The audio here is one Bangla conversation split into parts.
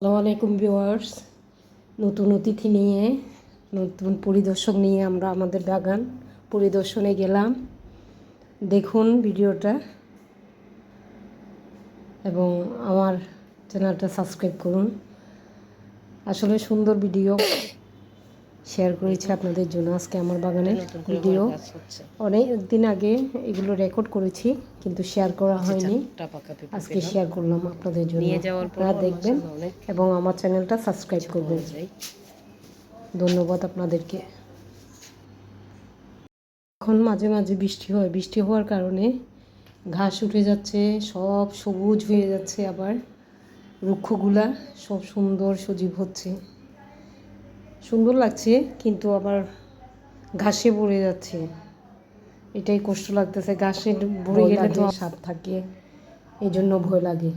আসসালামু আলাইকুম ভিওয়ার্স নতুন অতিথি নিয়ে, নতুন পরিদর্শক নিয়ে আমরা আমাদের বাগান পরিদর্শনে গেলাম। দেখুন ভিডিওটা এবং আমার চ্যানেলটা সাবস্ক্রাইব করুন। আসলে সুন্দর ভিডিও। শেয়ার করেছি আপনাদের জন্য। আজকে আমার বাগানের ভিডিও। অনেক দিন আগে এগুলো রেকর্ড করেছি কিন্তু শেয়ার করা হয়নি। আজকে শেয়ার করলাম আপনাদের জন্য। আপনারা দেখবেন এবং আমার চ্যানেলটা সাবস্ক্রাইব করবেন। ধন্যবাদ আপনাদেরকে। এখন মাঝে মাঝে বৃষ্টি হয়। বৃষ্টি হওয়ার কারণে ঘাস উঠে যাচ্ছে সব সবুজ হয়ে যাচ্ছে আবার। রুক্ষগুলা সব সুন্দর সজীব হচ্ছে। সুন্দর লাগছে কিন্তু আবার ঘাসে ভরে যাচ্ছে। এটাই কষ্ট লাগতেছে ঘাসে ভরে গেলে তো সাপ থাকে এই জন্য ভয় লাগে।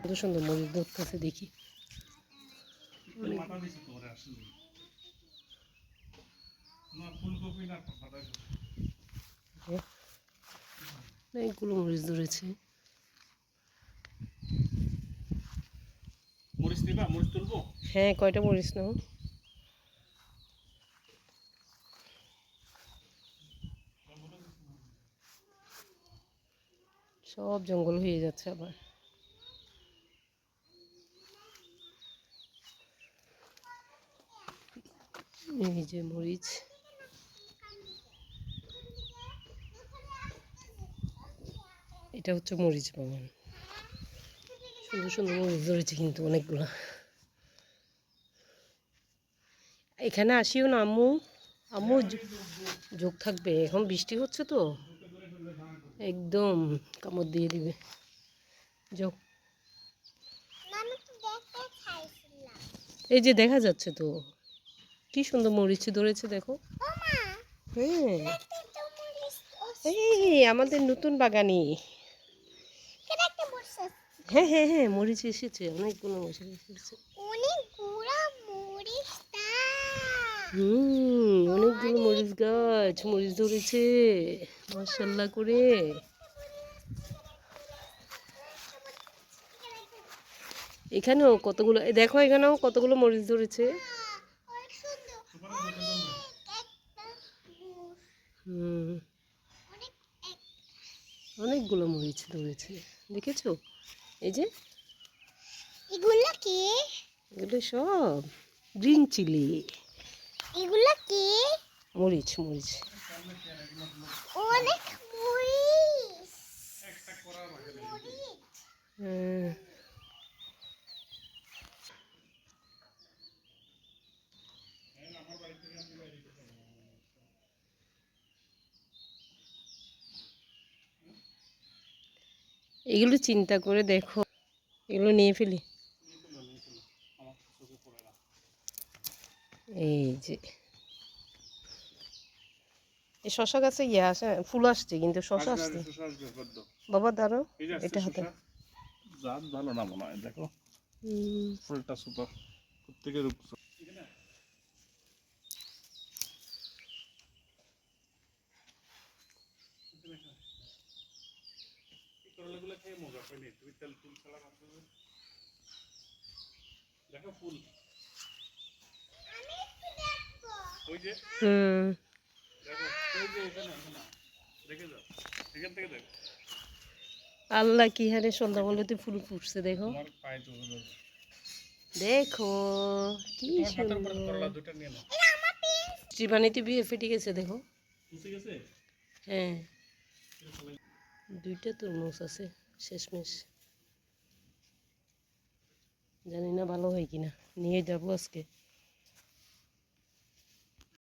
কত সুন্দর মরিচ ধরতেছে দেখি। অনেকগুলো মরিচ ধরেছে হ্যাঁ কয়টা মরিচ নাও? সব জঙ্গল হয়ে যাচ্ছে আবার। এই যে মরিচ। এটা হচ্ছে মরিচ বাগান। সুন্দর সুন্দর মরিচ ধরেছে কিন্তু অনেকগুলো। এখানে আসিও না, আম্মু। আম্মু যোগ থাকবে। এখন বৃষ্টি হচ্ছে তো। একদম কামড় দিয়ে দিবে। যোগ এই যে দেখা যাচ্ছে তো কি সুন্দর মরিচ ধরেছে দেখো। হ্যাঁ। এই আমাদের নতুন বাগানি। হ্যাঁ হ্যাঁ হ্যাঁ মরিচ এসেছে অনেকগুলো মরিচ এসেছে। হুম। মরিচ গাছ মরিচ ধরেছে। মার্শাল্লাহ করে। এখানেও কতগুলো দেখো এখানেও কতগুলো মরিচ ধরেছে। অনেকগুলো মরিচ ধরেছে। দেখেছ? এই যে। এগুলা কি? এগুলো সব গ্রিন চিলি। এগুলা কি? মরিচ মরিচ। অনেক মরিচ। এগুলো চিন্তা করে দেখো। এগুলো নিয়ে ফেলি। এই যে। এই শশা গাছে ইয়ে আসে ফুল আসছে কিন্তু শশা আসছে বাবা আসছে এটা হাতে। জাত ভালো না মনে হয় দেখো। ফুলটা সুপার প্রত্যেকে রূপ দেখো ফুল। ওই দেখে আল্লাহ কি হারে সন্ধ্যা বলতে ফুল ফুটছে, দেখো। দেখো, কি জীবাণীতে বিয়ে ফেটে গেছে, দেখো। হ্যাঁ। দুইটা তরমুজ আছে, শেষমেশ। জানি না ভালো হয় কিনা, নিয়ে যাব আজকে।